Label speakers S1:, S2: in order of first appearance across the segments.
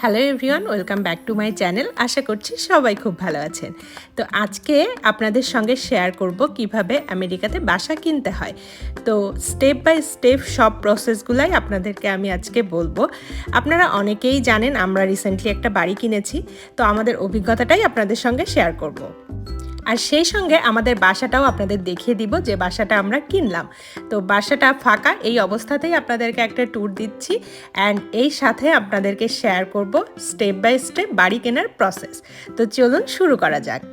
S1: Hello everyone welcome back to my channel আশা করছি সবাই খুব ভালো আছেন। তো আজকে আপনাদের সঙ্গে শেয়ার করব কীভাবে আমেরিকাতে বাসা কিনতে হয়। তো স্টেপ বাই স্টেপ সব প্রসেসগুলাই আপনাদেরকে আমি আজকে বলব। আপনারা অনেকেই জানেন আমরা রিসেন্টলি একটা বাড়ি কিনেছি। তো আমাদের অভিজ্ঞতাটাই আপনাদের সঙ্গে শেয়ার করব। আর সেই সঙ্গে আমাদের বাসাটাও আপনাদের দেখিয়ে দিব যে বাসাটা আমরা কিনলাম। তো বাসাটা ফাঁকা, এই অবস্থাতেই আপনাদেরকে একটা ট্যুর দিচ্ছি অ্যান্ড এই সাথে আপনাদেরকে শেয়ার করব স্টেপ বাই স্টেপ বাড়ি কেনার প্রসেস তো চলুন শুরু করা যাক।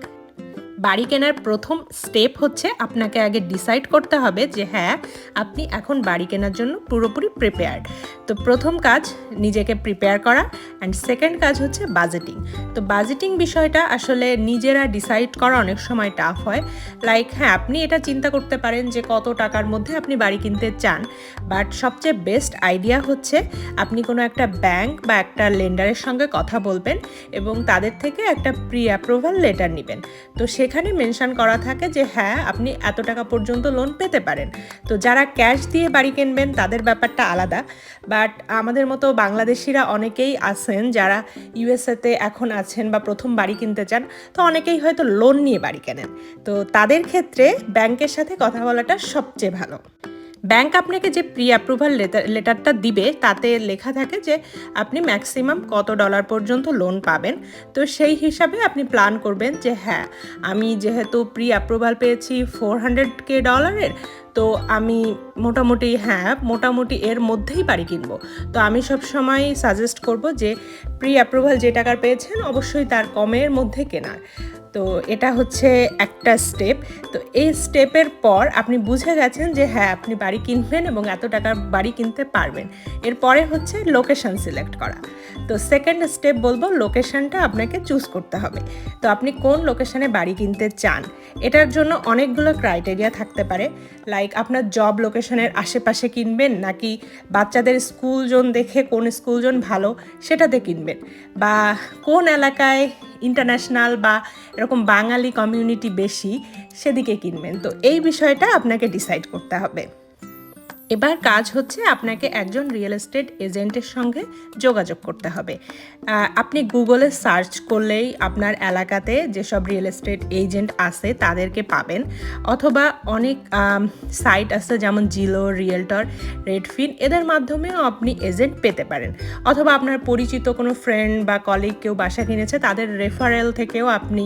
S1: বাড়ি কেনার প্রথম স্টেপ হচ্ছে আপনাকে আগে ডিসাইড করতে হবে যে হ্যাঁ আপনি এখন বাড়ি কেনার জন্য পুরোপুরি প্রিপেয়ার্ড তো প্রথম কাজ, নিজেকে প্রিপেয়ার করা। অ্যান্ড সেকেন্ড কাজ হচ্ছে বাজেটিং তো বাজেটিং বিষয়টা আসলে নিজেরা ডিসাইড করা অনেক সময় টাফ হয়। লাইক হ্যাঁ আপনি এটা চিন্তা করতে পারেন যে কত টাকার মধ্যে আপনি বাড়ি কিনতে চান। বাট সবচেয়ে বেস্ট আইডিয়া হচ্ছে আপনি কোনো একটা ব্যাংক বা একটা লেন্ডারের সঙ্গে কথা বলবেন এবং তাদের থেকে একটা প্রি অ্যাপ্রুভাল লেটার নেবেন। তো সেখানে মেনশান করা থাকে যে হ্যাঁ আপনি এত টাকা পর্যন্ত লোন পেতে পারেন। তো যারা ক্যাশ দিয়ে বাড়ি কিনবেন, তাদের ব্যাপারটা আলাদা। বাট আমাদের মতো বাংলাদেশিরা অনেকেই আছেন যারা ইউএসএতে এখন আছেন বা প্রথম বাড়ি কিনতে চান, তো অনেকেই হয়তো লোন নিয়ে বাড়ি কেনেন। তো তাদের ক্ষেত্রে ব্যাংকের সাথে কথা বলাটা সবচেয়ে ভালো। ব্যাংক আপনাকে যে প্রি অ্যাপ্রুভাল লেটার লেটারটা দিবে, তাতে লেখা থাকে যে আপনি ম্যাক্সিমাম কত ডলার পর্যন্ত লোন পাবেন। তো সেই হিসাবে আপনি প্ল্যান করবেন যে হ্যাঁ আমি যেহেতু প্রি অ্যাপ্রুভাল পেয়েছি ফোর হান্ড্রেড কে ডলারের তো আমি মোটামুটি হ্যাঁ মোটামুটি এর মধ্যেই বাড়ি কিনবো। তো আমি সব সময় সাজেস্ট করব যে প্রি অ্যাপ্রুভাল যে টাকার পেয়েছেন, অবশ্যই তার কমের মধ্যে কেনার। তো এটা হচ্ছে একটা স্টেপ তো এই স্টেপের পর আপনি বুঝে গেছেন যে হ্যাঁ আপনি বাড়ি কিনবেন এবং এত টাকার বাড়ি কিনতে পারবেন। এরপরে হচ্ছে লোকেশন সিলেক্ট করা। তো সেকেন্ড স্টেপ বলব লোকেশনটা আপনাকে চুজ করতে হবে। তো আপনি কোন লোকেশানে বাড়ি কিনতে চান? এটার জন্য অনেকগুলো ক্রাইটেরিয়া থাকতে পারে লাইক আপনার জব লোকেশনের আশেপাশে কিনবেন নাকি বাচ্চাদের স্কুল জোন দেখে কোন স্কুল জোন ভালো সেটাতে কিনবেন, বা কোন এলাকায় ইন্টারন্যাশনাল বা এরকম বাঙালি কমিউনিটি বেশি সেদিকে কিনবেন, তো এই বিষয়টা আপনাকে ডিসাইড করতে হবে। এবার কাজ হচ্ছে আপনাকে একজন রিয়েল এস্টেট এজেন্টের সঙ্গে যোগাযোগ করতে হবে। আপনি গুগলে সার্চ করলেই আপনার এলাকাতে যেসব রিয়েল এস্টেট এজেন্ট আছে তাদেরকে পাবেন। অথবা অনেক সাইট আছে যেমন জিলো রিয়েলটর রেডফিন এদের মাধ্যমেও আপনি এজেন্ট পেতে পারেন। অথবা আপনার পরিচিত কোনো ফ্রেন্ড বা কলিগ কেউ বাসা কিনেছে, তাদের রেফারেল থেকেও আপনি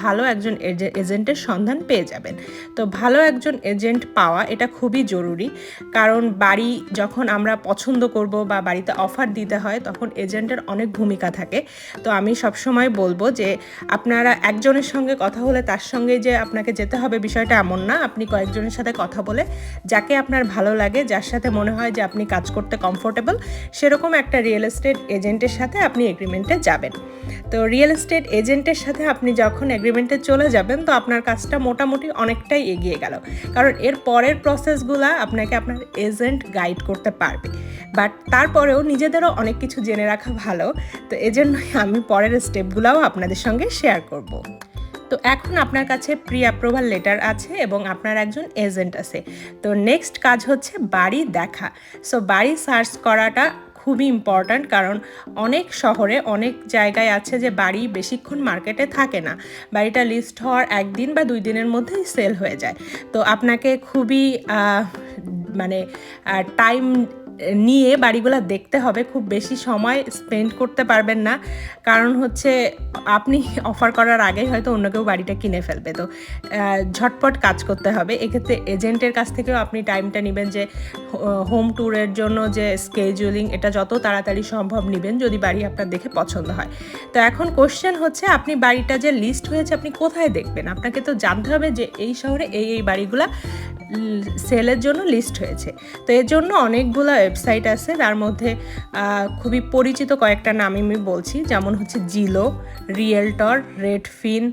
S1: ভালো একজন এজেন্টের সন্ধান পেয়ে যাবেন। তো ভালো একজন এজেন্ট পাওয়া এটা খুবই জরুরি। কারণ কারণ বাড়ি যখন আমরা পছন্দ করব বা বাড়িতে অফার দিতে হয়, তখন এজেন্টের অনেক ভূমিকা থাকে। তো আমি সবসময় বলব যে, আপনারা একজনের সঙ্গে কথা হলে তার সঙ্গে যে আপনাকে যেতে হবে বিষয়টা এমন না। আপনি কয়েকজনের সাথে কথা বলে, যাকে আপনার ভালো লাগে, যার সাথে মনে হয় যে আপনি কাজ করতে কমফোর্টেবল সেরকম একটা রিয়েল এস্টেট এজেন্টের সাথে আপনি এগ্রিমেন্টে যাবেন। তো রিয়েল এস্টেট এজেন্টের সাথে আপনি যখন এগ্রিমেন্টে চলে যাবেন, তো আপনার কাজটা মোটামুটি অনেকটাই এগিয়ে গেল। কারণ এর পরের প্রসেসগুলো আপনাকে আপনার এজেন্ট গাইড করতে পারবে। বাট তারপরেও নিজেদেরও অনেক কিছু জেনে রাখা ভালো। তো এজন্যই আমি পরের স্টেপগুলোও আপনাদের সঙ্গে শেয়ার করব। তো এখন আপনার কাছে প্রি অ্যাপ্রুভাল লেটার আছে এবং আপনার একজন এজেন্ট আছে। তো নেক্সট কাজ হচ্ছে বাড়ি দেখা। সো বাড়ি সার্চ করাটা খুবই ইম্পর্ট্যান্ট কারণ অনেক শহরে অনেক জায়গায় আছে যে বাড়ি বেশিক্ষণ মার্কেটে থাকে না। বাড়িটা লিস্ট হওয়ার একদিন বা দুই দিনের মধ্যেই সেল হয়ে যায়। তো আপনাকে খুবই মানে টাইম নিয়ে বাড়িগুলো দেখতে হবে, খুব বেশি সময় স্পেন্ড করতে পারবেন না। কারণ হচ্ছে, আপনি অফার করার আগেই হয়তো অন্য কেউ বাড়িটা কিনে ফেলবে। তো ঝটপট কাজ করতে হবে। এক্ষেত্রে এজেন্টের কাছ থেকেও আপনি টাইমটা নেবেন যে হোম ট্যুরের জন্য যে স্কেজুলিং এটা যত তাড়াতাড়ি সম্ভব নেবেন যদি বাড়ি আপনার দেখে পছন্দ হয়। তো এখন কোশ্চেন হচ্ছে, আপনি বাড়িটা যে লিস্ট হয়েছে আপনি কোথায় দেখবেন? আপনাকে তো জানতে হবে যে এই শহরে এই এই বাড়িগুলা সেলের জন্য লিস্ট হয়েছে। তো এর জন্য অনেকগুলো ওয়েবসাইট আছে তার মধ্যে খুবই পরিচিত কয়েকটা নাম আমি বলছি। যেমন হচ্ছে জিলো রিয়েলটর রেডফিন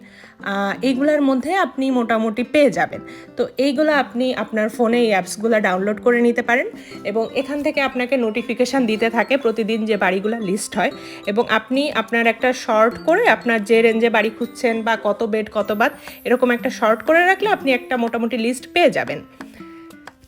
S1: এইগুলোর মধ্যে আপনি মোটামুটি পেয়ে যাবেন। তো এইগুলো আপনি আপনার ফোনে এই অ্যাপসগুলো ডাউনলোড করে নিতে পারেন এবং এখান থেকে আপনাকে নোটিফিকেশান দিতে থাকে প্রতিদিন যে বাড়িগুলো লিস্ট হয় এবং আপনি আপনার একটা শর্ট করে আপনার যে রেঞ্জে বাড়ি খুঁজছেন বা কত বেড, কত বাদ এরকম একটা শর্ট করে রাখলে আপনি একটা মোটামুটি লিস্ট পেয়ে যাবেন।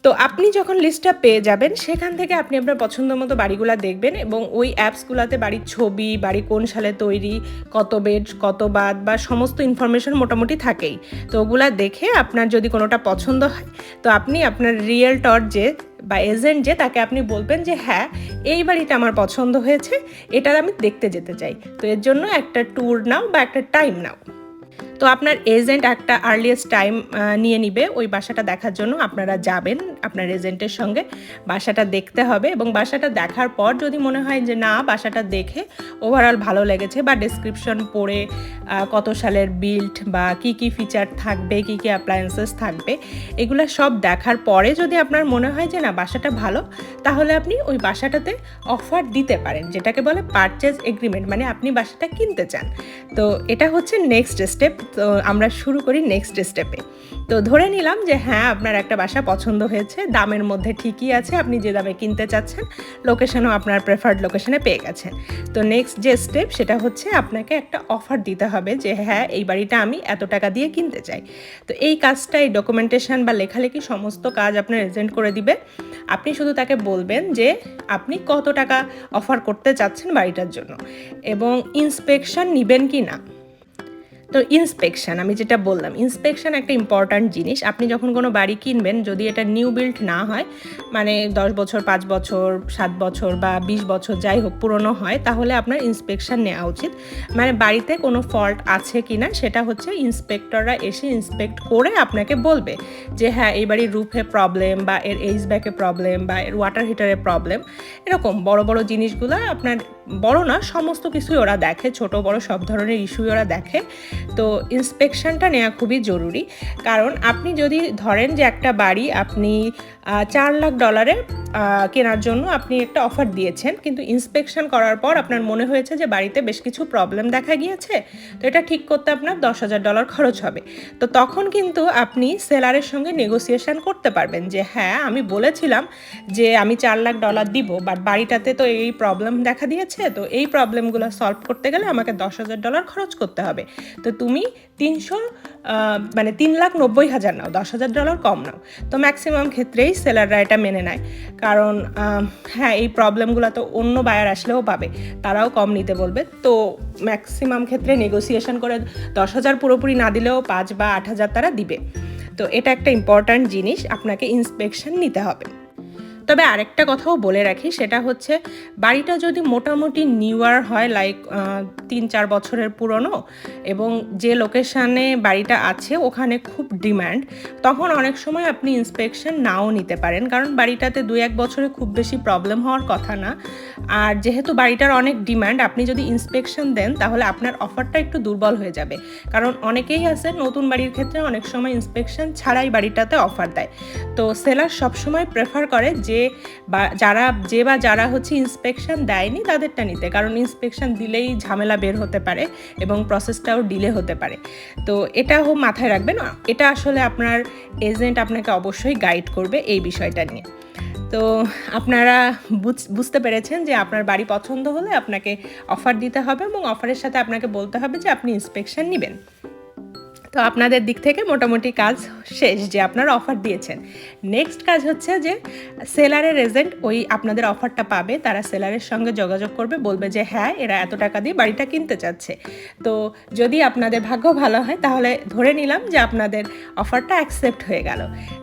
S1: তো আপনি যখন লিস্টটা পেয়ে যাবেন, সেখান থেকে আপনি আপনার পছন্দ মতো বাড়িগুলো দেখবেন এবং ওই অ্যাপসগুলোতে বাড়ির ছবি বাড়ি কোন সালে তৈরি, কত বেড কত বাদ বা সমস্ত ইনফরমেশন মোটামুটি থাকেই। তো ওগুলা দেখে আপনার যদি কোনোটা পছন্দ হয়, তো আপনি আপনার রিয়েলটর যে বা এজেন্ট যে, তাকে আপনি বলবেন যে হ্যাঁ এই বাড়িটা আমার পছন্দ হয়েছে, এটার আমি দেখতে যেতে চাই। তো এর জন্য একটা ট্যুর নাও বা একটা টাইম নাও। তো আপনার এজেন্ট একটা আর্লিয়েস্ট টাইম নিয়ে নিবে। ওই বাসাটা দেখার জন্য আপনারা যাবেন আপনার এজেন্টের সঙ্গে। বাসাটা দেখতে হবে এবং বাসাটা দেখার পর যদি মনে হয় যে না, বাসাটা দেখে ওভারঅল ভালো লেগেছে বা ডিসক্রিপশন পড়ে কত সালের বিল্ড বা কি কি ফিচার থাকবে, কি কি অ্যাপ্লায়েন্সেস থাকবে, এগুলো সব দেখার পরে যদি আপনার মনে হয় যে না, বাসাটা ভালো, তাহলে আপনি ওই বাসাটাতে অফার দিতে পারেন, যেটাকে বলে পারচেজ এগ্রিমেন্ট মানে আপনি বাসাটা কিনতে চান। তো এটা হচ্ছে নেক্সট স্টেপ তো আমরা শুরু করি নেক্সট স্টেপে তো ধরে নিলাম যে হ্যাঁ আপনার একটা বাসা পছন্দ হয়েছে, দামের মধ্যে ঠিকই আছে, আপনি যে দামে কিনতে চাচ্ছেন লোকেশনও আপনার প্রেফার্ড লোকেশনে পেয়ে গেছেন। তো নেক্সট যে স্টেপ সেটা হচ্ছে আপনাকে একটা অফার দিতে হবে যে হ্যাঁ এই বাড়িটা আমি এত টাকা দিয়ে কিনতে চাই। তো এই কাজটা, এই ডকুমেন্টেশন বা লেখালেখি সমস্ত কাজ আপনার এজেন্ট করে দিবে। আপনি শুধু তাকে বলবেন যে আপনি কত টাকা অফার করতে চাচ্ছেন বাড়িটার জন্য। এবং ইন্সপেকশন নেবেন কি না? তো ইন্সপেকশন আমি যেটা বললাম ইন্সপেকশন একটা ইম্পর্ট্যান্ট জিনিস। আপনি যখন কোনো বাড়ি কিনবেন, যদি এটা নিউ বিল্ড না হয় মানে দশ বছর, পাঁচ বছর, সাত বছর বা বিশ বছর যাই হোক, পুরনো হয়, তাহলে আপনার ইন্সপেকশন নেওয়া উচিত। মানে বাড়িতে কোনো ফল্ট আছে কি না সেটা হচ্ছে ইন্সপেক্টররা এসে ইন্সপেক্ট করে আপনাকে বলবে যে হ্যাঁ এই বাড়ির রুফে প্রবলেম বা এর এইচ ব্যাকে প্রবলেম বা এর ওয়াটার হিটারে প্রবলেম এরকম বড় বড় জিনিসগুলো আপনার বড় না, সমস্ত কিছুই ওরা দেখে, ছোট, বড় সব ধরনের ইস্যুই ওরা দেখে। তো ইন্সপেকশনটা নেওয়া খুবই জরুরি। কারণ আপনি যদি ধরেন যে একটা বাড়ি আপনি চার লাখ ডলারে কেনার জন্য আপনি একটা অফার দিয়েছেন, কিন্তু ইন্সপেকশন করার পর আপনার মনে হয়েছে যে বাড়িতে বেশ কিছু প্রবলেম দেখা গিয়েছে, তো এটা ঠিক করতে আপনার দশ হাজার ডলার খরচ হবে। তো তখন কিন্তু আপনি সেলারের সঙ্গে নেগোসিয়েশন করতে পারবেন যে হ্যাঁ আমি বলেছিলাম যে আমি চার লাখ ডলার দিব বাট বাড়িটাতে তো এই প্রবলেম দেখা দিয়েছে, তো এই প্রবলেমগুলো সলভ করতে গেলে আমাকে দশ হাজার ডলার খরচ করতে হবে। তো তুমি তিনশো মানে তিন লাখ নব্বই হাজার নাও, দশ হাজার ডলার কম নাও। তো ম্যাক্সিমাম ক্ষেত্রেই সেলাররা এটা মেনে নেয়। কারণ হ্যাঁ এই প্রবলেমগুলো তো অন্য বায়ার আসলেও পাবে, তারাও কম নিতে বলবে। তো ম্যাক্সিমাম ক্ষেত্রে নেগোসিয়েশন করে দশ হাজার পুরোপুরি না দিলেও পাঁচ বা আট হাজার তারা দিবে। তো এটা একটা ইম্পর্ট্যান্ট জিনিস, আপনাকে ইন্সপেকশন নিতে হবে। তবে আরেকটা কথাও বলে রাখি, সেটা হচ্ছে বাড়িটা যদি মোটামুটি নিউয়ার হয় লাইক তিন চার বছরের পুরনো এবং যে লোকেশানে বাড়িটা আছে, ওখানে খুব ডিম্যান্ড তখন অনেক সময় আপনি ইন্সপেকশন নাও নিতে পারেন। কারণ বাড়িটাতে দু এক বছরে খুব বেশি প্রবলেম হওয়ার কথা না। আর যেহেতু বাড়িটার অনেক ডিমান্ড আপনি যদি ইন্সপেকশন দেন, তাহলে আপনার অফারটা একটু দুর্বল হয়ে যাবে। কারণ অনেকেই আছে, নতুন বাড়ির ক্ষেত্রে অনেক সময় ইন্সপেকশন ছাড়াই বাড়িটাতে অফার দেয়। তো সেলার সবসময় প্রেফার করে যে বা যারা, যে বা যারা হচ্ছে ইন্সপেকশন দেয়নি তাদেরটা নিতে। কারণ ইন্সপেকশন দিলেই ঝামেলা বের হতে পারে এবং প্রসেসটাও ডিলে হতে পারে। তো এটা এটাও মাথায় রাখবেন। এটা আসলে আপনার এজেন্ট আপনাকে অবশ্যই গাইড করবে এই বিষয়টা নিয়ে। তো আপনারা বুঝ- বুঝতে পেরেছেন যে আপনার বাড়ি পছন্দ হলে আপনাকে অফার দিতে হবে এবং অফারের সাথে আপনাকে বলতে হবে যে আপনি ইন্সপেকশন নেবেন। তো আপনাদের দিক থেকে মোটামুটি কাজ শেষ যে আপনারা অফার দিয়েছেন। নেক্সট কাজ হচ্ছে যে সেলারের এজেন্ট ওই আপনাদের অফারটা পাবে, তারা সেলারের সঙ্গে যোগাযোগ করবে, বলবে যে হ্যাঁ এরা এত টাকা দিয়ে বাড়িটা কিনতে চাচ্ছে। তো যদি আপনাদের ভাগ্য ভালো হয়, তাহলে ধরে নিলাম যে আপনাদের অফারটা অ্যাকসেপ্ট হয়ে গেল।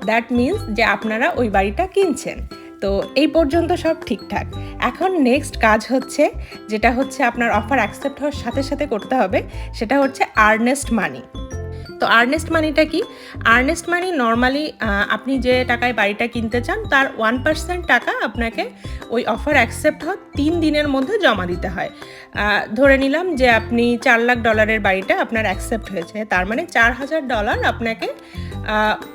S1: দ্যাট মিন্স যে আপনারা ওই বাড়িটা কিনছেন। তো এই পর্যন্ত সব ঠিকঠাক। এখন নেক্সট কাজ হচ্ছে, যেটা হচ্ছে আপনার অফার অ্যাকসেপ্ট হওয়ার সাথে সাথে করতে হবে, সেটা হচ্ছে আর্নেস্ট মানি তো আর্নেস্ট মানিটা কি? আর্নেস্ট মানি নর্মালি আপনি যে টাকায় বাড়িটা কিনতে চান, তার ওয়ান পার্সেন্ট টাকা আপনাকে ওই অফার অ্যাকসেপ্ট হওয়ার তিন দিনের মধ্যে জমা দিতে হয়। ধরে নিলাম যে আপনি চার লাখ ডলারের বাড়িটা আপনার অ্যাকসেপ্ট হয়েছে, তার মানে চার হাজার ডলার আপনাকে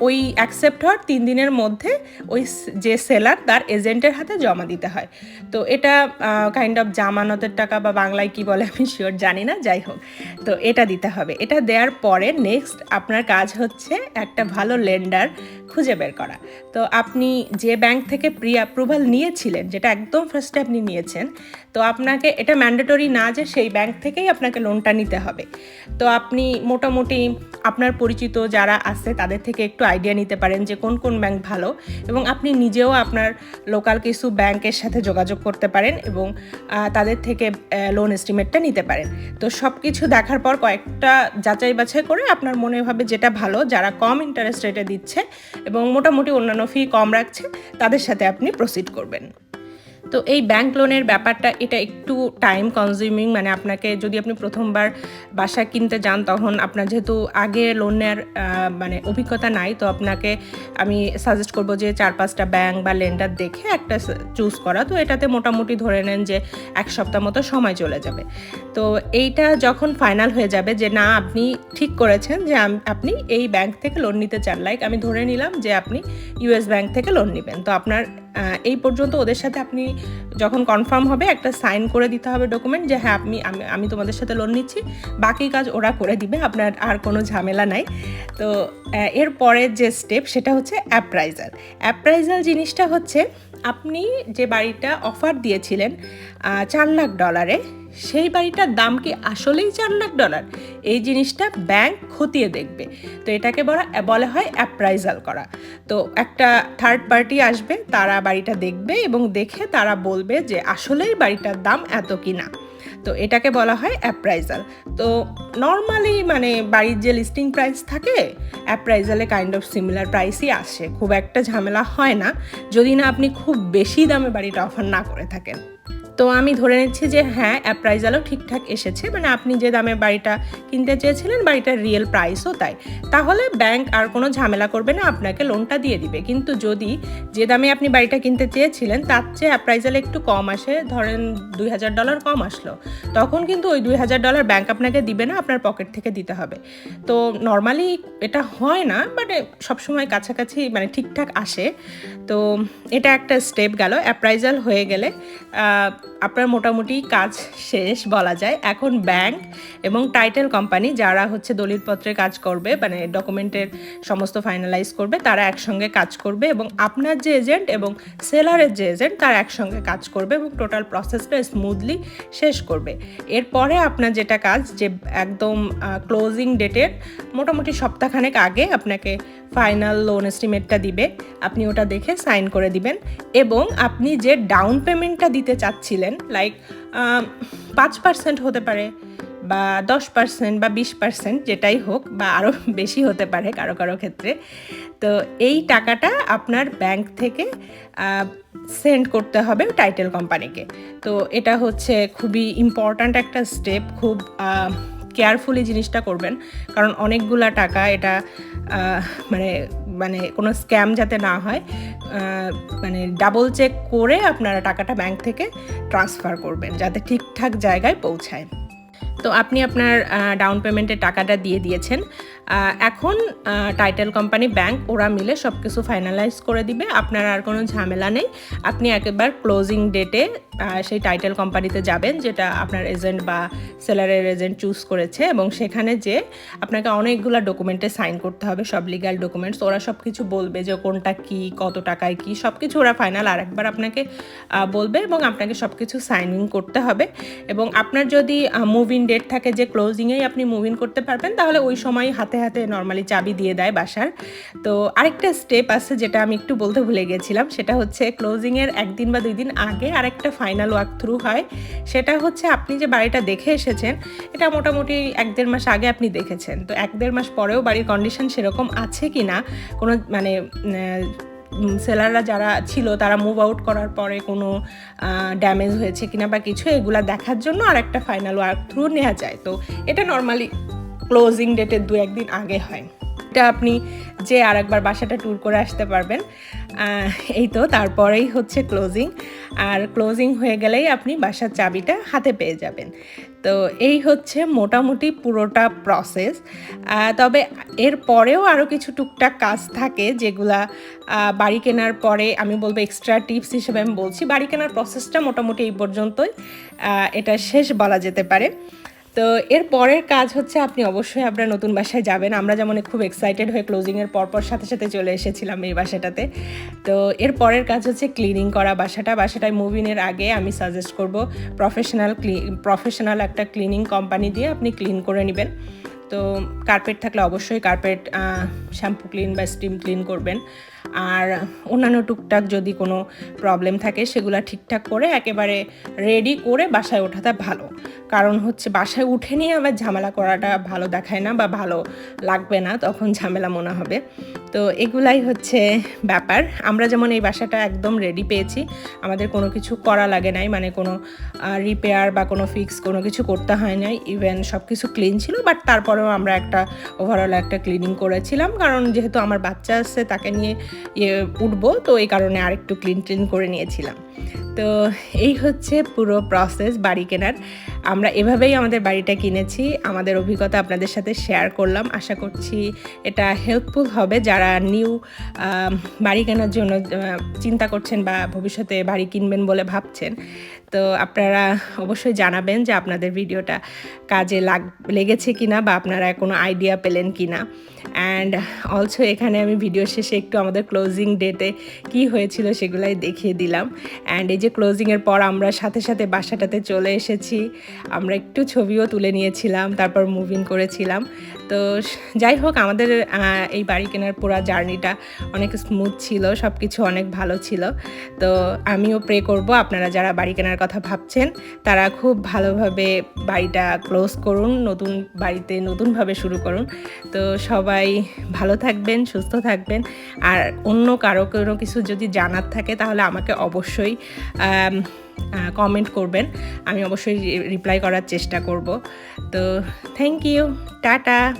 S1: ওই অ্যাকসেপ্ট হওয়ার তিন দিনের মধ্যে ওই যে সেলার তার এজেন্টের হাতে জমা দিতে হয়। তো এটা কাইন্ড অফ জামানতের টাকা বা বাংলায় কি বলে আমি শিওর জানি না, যাই হোক। তো এটা দিতে হবে। এটা দেওয়ার পরে নেক্সট আপনার কাজ হচ্ছে একটা ভালো লেন্ডার খুঁজে বের করা। তো আপনি যে ব্যাংক থেকে প্রি অ্যাপ্রুভাল নিয়েছিলেন, যেটা একদম ফার্স্টে আপনি নিয়েছেন, তো আপনাকে এটা ম্যান্ডেটরি না যে সেই ব্যাংক থেকেই আপনাকে লোনটা নিতে হবে। তো আপনি মোটামুটি আপনার পরিচিত যারা আছে, তাদের থেকে একটু আইডিয়া নিতে পারেন যে কোন কোন ব্যাংক ভালো এবং আপনি নিজেও আপনার লোকাল কিছু ব্যাংকের সাথে যোগাযোগ করতে পারেন এবং তাদের থেকে লোন এস্টিমেটটা নিতে পারেন। তো সব কিছু দেখার পর কয়েকটা যাচাই বাছাই করে আপনার মনে হবে যেটা ভালো, যারা কম ইন্টারেস্ট রেটে দিচ্ছে এবং মোটামুটি অন্যান্য ফি কম রাখছে, তাদের সাথে আপনি প্রসিড করবেন। তো এই ব্যাংক লোনের ব্যাপারটা, এটা একটু টাইম কনজিউমিং মানে আপনাকে যদি আপনি প্রথমবার বাসা কিনতে যান, তখন আপনার যেহেতু আগে লোনের মানে অভিজ্ঞতা নাই, তো আপনাকে আমি সাজেস্ট করব যে চার পাঁচটা ব্যাংক বা লেন্ডার দেখে একটা চুজ করা। তো এটাতে মোটামুটি ধরে নেন যে এক সপ্তাহ মতো সময় চলে যাবে। তো এইটা যখন ফাইনাল হয়ে যাবে যে না, আপনি ঠিক করেছেন যে আপনি এই ব্যাংক থেকে লোন নিতে চান। লাইক আমি ধরে নিলাম যে আপনি ইউএস ব্যাংক থেকে লোন নেবেন। তো আপনার এই পর্যন্ত ওদের সাথে আপনি যখন কনফার্ম হবে, একটা সাইন করে দিতে হবে ডকুমেন্ট যে হ্যাঁ আপনি, আমি আমি তোমাদের সাথে লোন নিচ্ছি। বাকি কাজ ওরা করে দিবে, আপনার আর কোনো ঝামেলা নাই। তো এর পরের যে স্টেপ সেটা হচ্ছে অ্যাপ্রাইজাল অ্যাপ্রাইজাল জিনিসটা হচ্ছে, আপনি যে বাড়িটা অফার দিয়েছিলেন চার লাখ ডলারে সেই বাড়িটার দাম কি আসলেই চার লাখ ডলার? এই জিনিসটা ব্যাংক খতিয়ে দেখবে। তো এটাকে বলা বলা হয় অ্যাপ্রাইজাল করা। তো একটা থার্ড পার্টি আসবে, তারা বাড়িটা দেখবে এবং দেখে তারা বলবে যে আসলেই বাড়িটার দাম এত কি না। তো এটাকে বলা হয় অ্যাপ্রাইজাল তো নর্মালি মানে বাড়ির যে লিস্টিং প্রাইস থাকে অ্যাপ্রাইজালে কাইন্ড অফ সিমিলার প্রাইসই আসে। খুব একটা ঝামেলা হয় না। যদি না আপনি খুব বেশি দামে বাড়িটা অফার না করে থাকেন। তো আমি ধরে নিচ্ছি যে হ্যাঁ অ্যাপ্রাইজালও ঠিকঠাক এসেছে। মানে আপনি যে দামে বাড়িটা কিনতে চেয়েছিলেন, বাড়িটার রিয়েল প্রাইসও তাই। তাহলে ব্যাংক আর কোনো ঝামেলা করবে না, আপনাকে লোনটা দিয়ে দিবে। কিন্তু যদি যে দামে আপনি বাড়িটা কিনতে চেয়েছিলেন, তার চেয়ে অ্যাপ্রাইজাল একটু কম আসে। ধরেন দুই হাজার ডলার কম আসলো। তখন কিন্তু ওই দুই হাজার ডলার ব্যাংক আপনাকে দিবে না, আপনার পকেট থেকে দিতে হবে। তো নর্মালি এটা হয় না মানে সবসময় কাছাকাছি মানে ঠিকঠাক আসে। তো এটা একটা স্টেপ গেল। অ্যাপ্রাইজাল হয়ে গেলে আপনার মোটামুটি কাজ শেষ বলা যায়। এখন ব্যাংক এবং টাইটেল কোম্পানি যারা হচ্ছে দলিলপত্রে কাজ করবে মানে ডকুমেন্টের সমস্ত ফাইনালাইজ করবে, তারা একসঙ্গে কাজ করবে এবং আপনার যে এজেন্ট এবং সেলারের যে এজেন্ট তারা একসঙ্গে কাজ করবে এবং টোটাল প্রসেসটা স্মুথলি শেষ করবে। এরপরে আপনার যেটা কাজ, যে একদম ক্লোজিং ডেটের মোটামুটি সপ্তাহখানেক আগে আপনাকে ফাইনাল লোন এস্টিমেটটা দিবে, আপনি ওটা দেখে সাইন করে দিবেন। এবং আপনি যে ডাউন পেমেন্টটা দিতে চাচ্ছিলেন লাইক পাঁচ পার্সেন্ট হতে পারে বা দশ পার্সেন্ট বা বিশ পার্সেন্ট যেটাই হোক বা আরও বেশি হতে পারে কারও কারও ক্ষেত্রে, তো এই টাকাটা আপনার ব্যাংক থেকে সেন্ড করতে হবে টাইটেল কোম্পানিকে তো এটা হচ্ছে খুবই ইম্পর্ট্যান্ট একটা স্টেপ খুব কেয়ারফুলি জিনিসটা করবেন। কারণ অনেকগুলা টাকা এটা মানে মানে কোনো স্ক্যাম যাতে না হয় মানে ডাবল চেক করে আপনারা টাকাটা ব্যাংক থেকে ট্রান্সফার করবেন, যাতে ঠিকঠাক জায়গায় পৌঁছায়। তো আপনি আপনার ডাউন পেমেন্টের টাকাটা দিয়ে দিয়েছেন। এখন টাইটেল কোম্পানি ব্যাংক ওরা মিলে সব কিছু ফাইনালাইজ করে দিবে। আপনার আর কোনো ঝামেলা নেই। আপনি একেবার ক্লোজিং ডেটে সেই টাইটেল কোম্পানিতে যাবেন, যেটা আপনার এজেন্ট বা সেলারের এজেন্ট চুজ করেছে। এবং সেখানে যে আপনাকে অনেকগুলো ডকুমেন্টে সাইন করতে হবে, সব লিগাল ডকুমেন্টস ওরা সব কিছু বলবে যে কোনটা কি, কত টাকায় কি সব কিছু ওরা ফাইনাল আর একবার আপনাকে বলবে এবং আপনাকে সব কিছু সাইনিং করতে হবে। এবং আপনার যদি মুভিং ডেট থাকে যে ক্লোজিংয়েই আপনি মুভিং করতে পারবেন, তাহলে ওই সময় হাতে হাতে নর্মালি চাবি দিয়ে দেয় বাসার। তো আরেকটা স্টেপ আছে যেটা আমি একটু বলতে ভুলে গেছিলাম, সেটা হচ্ছে ক্লোজিংয়ের একদিন বা দুই দিন আগে আরেকটা ফাইনাল ওয়াক থ্রু হয়। সেটা হচ্ছে আপনি যে বাড়িটা দেখে এসেছেন, এটা মোটামুটি এক দেড় মাস আগে আপনি দেখেছেন। তো এক দেড় মাস পরেও বাড়ির কন্ডিশন সেরকম আছে কি না কোনো মানে সেলাররা যারা ছিল তারা মুভ আউট করার পরে কোনো ড্যামেজ হয়েছে কিনা বা কিছু, এগুলা দেখার জন্য আর একটা ফাইনাল ওয়ার্ক থ্রু নেওয়া যায়। তো এটা নর্মালি ক্লোজিং ডেটের দু একদিন আগে হয়। এটা আপনি যে আর একবার বাসাটা ট্যুর করে আসতে পারবেন এই তো তারপরেই হচ্ছে ক্লোজিং আর ক্লোজিং হয়ে গেলেই আপনি বাসার চাবিটা হাতে পেয়ে যাবেন। তো এই হচ্ছে মোটামুটি পুরোটা প্রসেস তবে এর পরেও আরও কিছু টুকটাক কাজ থাকে যেগুলা বাড়ি কেনার পরে আমি বলব এক্সট্রা টিপস হিসেবে আমি বলছি। বাড়ি কেনার প্রসেসটা মোটামুটি এই পর্যন্তই এটা শেষ বলা যেতে পারে। তো এর পরের কাজ হচ্ছে আপনি অবশ্যই আপনার নতুন বাসায় যাবেন। আমরা যেমন খুব এক্সাইটেড হয়ে ক্লোজিংয়ের পরপর সাথে সাথে চলে এসেছিলাম এই বাসাটাতে। তো এর পরের কাজ হচ্ছে ক্লিনিং করা বাসাটা। বাসাটায় মুভিনের আগে আমি সাজেস্ট করব প্রফেশনাল প্রফেশনাল একটা ক্লিনিং কোম্পানি দিয়ে আপনি ক্লিন করে নেবেন। তো কার্পেট থাকলে অবশ্যই কার্পেট শ্যাম্পু ক্লিন বা স্টিম ক্লিন করবেন। আর অন্যান্য টুকটাক যদি কোনো প্রবলেম থাকে, সেগুলো ঠিকঠাক করে একেবারে রেডি করে বাসায় ওঠাটা ভালো। কারণ হচ্ছে বাসায় উঠে নিয়ে আবার ঝামেলা করাটা ভালো দেখায় না বা ভালো লাগবে না, তখন ঝামেলা মনে হবে। তো এগুলাই হচ্ছে ব্যাপার। আমরা যেমন এই বাসাটা একদম রেডি পেয়েছি, আমাদের কোনো কিছু করা লাগে নাই মানে কোনো রিপেয়ার বা কোনো ফিক্স কোনো কিছু করতে হয় নাই। ইভেন সব কিছু ক্লিন ছিল বাট তারপরেও আমরা একটা ওভারঅল একটা ক্লিনিং করেছিলাম। কারণ যেহেতু আমার বাচ্চা আসছে তাকে নিয়ে উঠবো। তো এই কারণে আর একটু ক্লিন ক্লিন করে নিয়েছিলাম। তো এই হচ্ছে পুরো প্রসেস বাড়ি কেনার। আমরা এভাবেই আমাদের বাড়িটা কিনেছি। আমাদের অভিজ্ঞতা আপনাদের সাথে শেয়ার করলাম। আশা করছি এটা হেল্পফুল হবে। যারা নিউ বাড়ি কেনার জন্য চিন্তা করছেন বা ভবিষ্যতে বাড়ি কিনবেন বলে ভাবছেন তো আপনারা অবশ্যই জানাবেন যে আপনাদের ভিডিওটা কাজে লাগ, লেগেছে কি না বা আপনারা কোনো আইডিয়া পেলেন কি না অ্যান্ড অলসো এখানে আমি ভিডিও শেষে একটু আমাদের ক্লোজিং ডেটে কি হয়েছিল সেগুলাই দেখিয়ে দিলাম। অ্যান্ড এই যে ক্লোজিংয়ের পর আমরা সাথে সাথে বাসাটাতে চলে এসেছি। আমরা একটু ছবিও তুলে নিয়েছিলাম, তারপর মুভিং করেছিলাম। তো যাই হোক, আমাদের এই বাড়ি কেনার পুরো জার্নিটা অনেক স্মুথ ছিল সব কিছু অনেক ভালো ছিল। তো আমিও প্রে করব, আপনারা যারা বাড়ি কেনার কথা ভাবছেন, তারা খুব ভালোভাবে বাড়িটা ক্লোজ করুন, নতুন বাড়িতে নতুনভাবে শুরু করুন। তো সবাই ভালো থাকবেন, সুস্থ থাকবেন। আর অন্য কারও কোনো কিছু যদি জানার থাকে, তাহলে আমাকে অবশ্যই কমেন্ট করবেন। আমি অবশ্যই রিপ্লাই করার চেষ্টা করব। তো থ্যাংক ইউ টাটা।